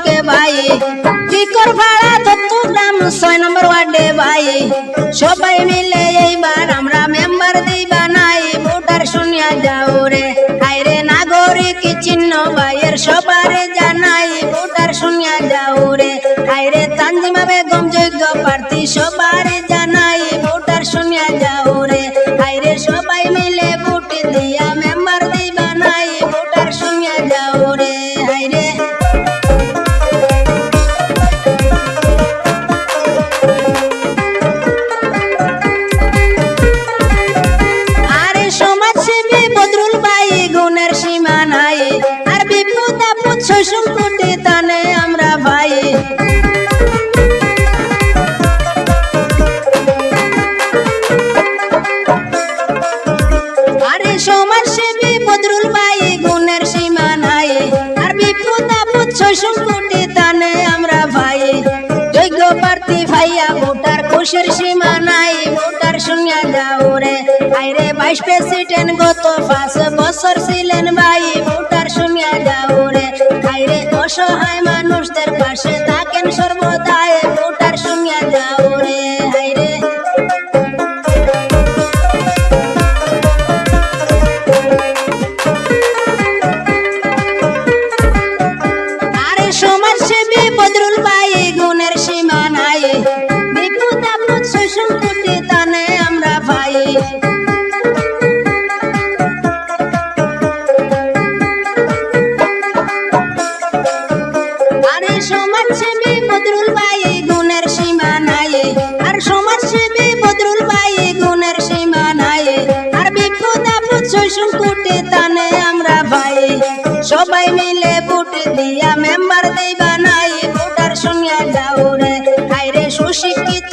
ওকে ভাই? কি কর ভাড়া? তো তুর ছয় নম্বর ওয়ার্ডে ভাই। সবাই মিলে এইবার আমরা মেম্বার দিবা নাই। ভোটার শুনিয়া যাও রে। হাইরে নাগরিক চিহ্ন ভাইয়ের সবার জানাই? ভোটার শুনিয়া যাও রে। হাইরে তানজিমা বেগম, যোগ্য প্রার্থী সবার সংকটে তানে আমরা ভাই। যোগ্য প্রার্থী ভাইয়া ভোটার খুশির সীমা নাই। ভোটার শুনিয়া যাও রে। আইরে বাইশ প্রেসিডেন্ট, গত পাঁচ বছর ছিলেন ভাই। ভোটার শুনিয়া যাও রে। আইরে অসহায় মানুষদের পাশে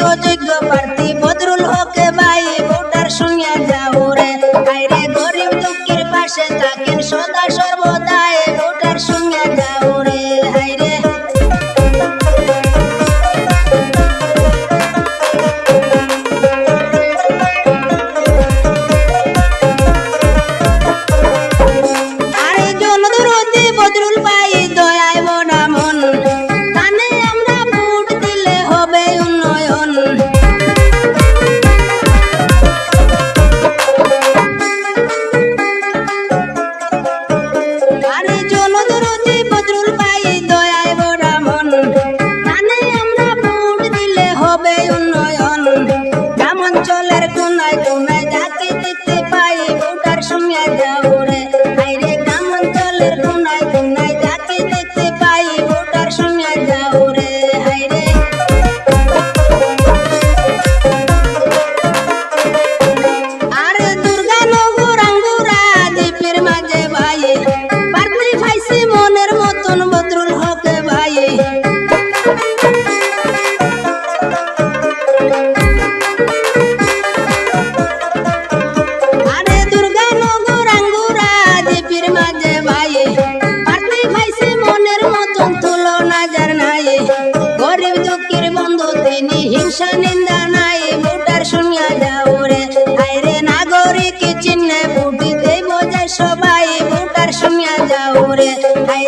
সুযোগ্য প্রার্থী বদরুল হকের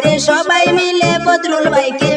রে সবাই মিলে বদরুল ভাইকে